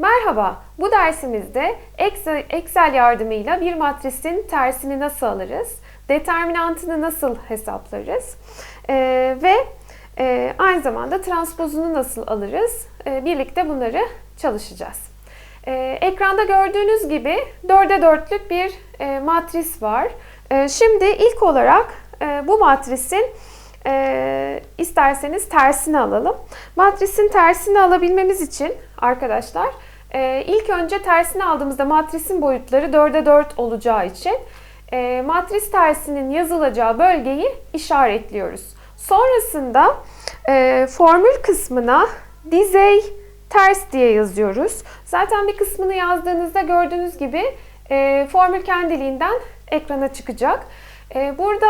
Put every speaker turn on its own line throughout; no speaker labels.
Merhaba, bu dersimizde Excel, yardımıyla bir matrisin tersini nasıl alırız, determinantını nasıl hesaplarız ee, ve e, aynı zamanda transpozunu nasıl alırız, Ee, birlikte bunları çalışacağız. Ee, ekranda gördüğünüz gibi 4'e 4'lük bir e, matris var. Ee, şimdi ilk olarak e, bu matrisin e, isterseniz tersini alalım. Matrisin tersini alabilmemiz için arkadaşlar e, ilk önce tersini aldığımızda matrisin boyutları 4'e 4 olacağı için e, matris tersinin yazılacağı bölgeyi işaretliyoruz. Sonrasında e, formül kısmına dizey ters diye yazıyoruz. Zaten bir kısmını yazdığınızda gördüğünüz gibi e, formül kendiliğinden ekrana çıkacak. E, burada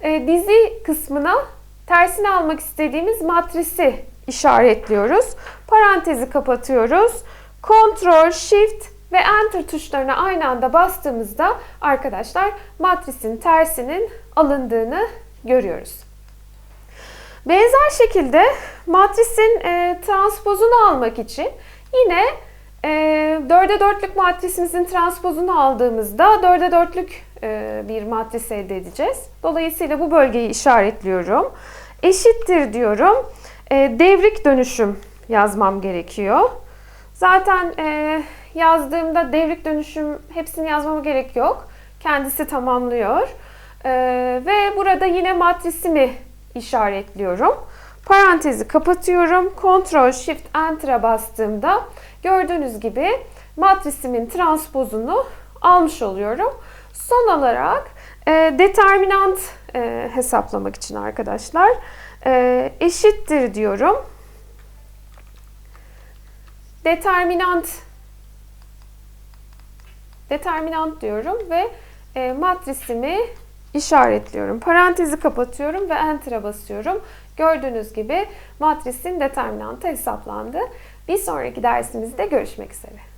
e, dizi kısmına tersini almak istediğimiz matrisi işaretliyoruz. Parantezi kapatıyoruz. Ctrl, Shift ve Enter tuşlarına aynı anda bastığımızda arkadaşlar matrisin tersinin alındığını görüyoruz. Benzer şekilde matrisin e, transpozunu almak için yine e, 4'e 4'lük matrisimizin transpozunu aldığımızda 4'e 4'lük e, bir matris elde edeceğiz. Dolayısıyla bu bölgeyi işaretliyorum. Eşittir diyorum. E, devrik dönüşüm yazmam gerekiyor. Zaten e, yazdığımda devrik dönüşüm hepsini yazmama gerek yok. Kendisi tamamlıyor. E, ve burada yine matrisimi işaretliyorum. Parantezi kapatıyorum. Ctrl Shift Enter'a bastığımda gördüğünüz gibi matrisimin transpozunu almış oluyorum. Son olarak e, determinant e, hesaplamak için arkadaşlar e, eşittir diyorum. Determinant determinant diyorum ve e, matrisimi işaretliyorum. Parantezi kapatıyorum ve Enter'a basıyorum. Gördüğünüz gibi matrisin determinantı hesaplandı. Bir sonraki dersimizde görüşmek üzere.